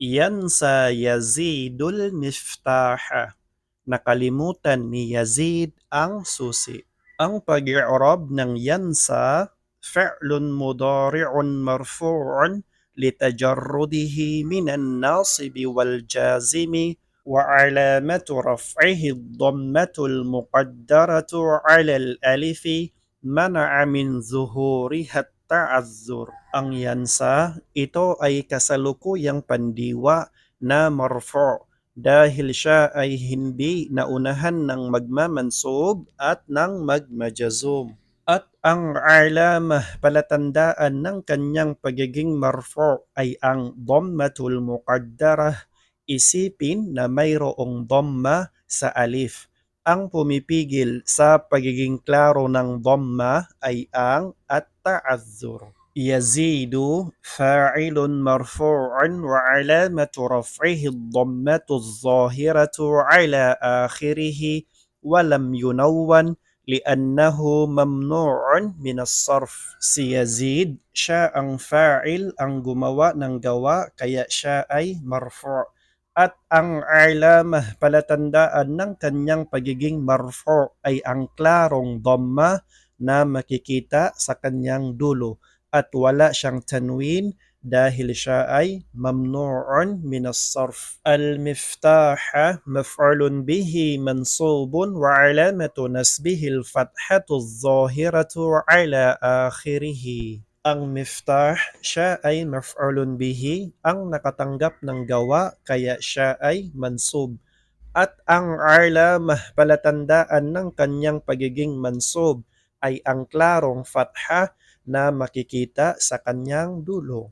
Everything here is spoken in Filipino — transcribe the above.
Yansa Yazidul Miftaha. Nakalimutan ni Yazid ang susi. Ang pag-i'rab ng yansa, fi'lun mudari'un marfu'un litajarrudihi minan nasibi wal jazimi وعلامة رفعه الضمة المقدرة على الألف منع من ظهورها ta'azzur. Ang yansa, ito ay kasalukuyang pandiwa na marfo dahil siya ay hindi naunahan ng magmamansub at ng magmajazum. At ang alam palatandaan ng kanyang pagiging marfo ay ang dhammatul muqaddarah. Isipin na mayroong dhamma sa alif Ang pumipigil sa pagiging klaro ng dhamma ay ang at-ta'azzur. يزيد فاعل مرفوع وعلامة رفعه الضمة الظاهرة على آخره ولم ينون لأنه ممنوع من الصرف si Yazid siya ang fa'il ang gumawa ng gawa kaya siya ay marfu' at ang alamah palatandaan ng kanyang pagiging marfu' ay ang klarong dhamma na makikita sa kanyang dulo at wala siyang tanwin dahil siya ay mamnu'un min as-sarf. Al-miftaha maf'ulun bihi mansubun wa alamatu nasbihi al-fathatu adh-dhahiratu ala akhirih. Ang miftah, siya ay maf'ulun bihi, ang nakatanggap ng gawa kaya siya ay mansub. At ang alamah palatandaan ng kanyang pagiging mansub ay ang klarong fatha na makikita sa kanyang dulo.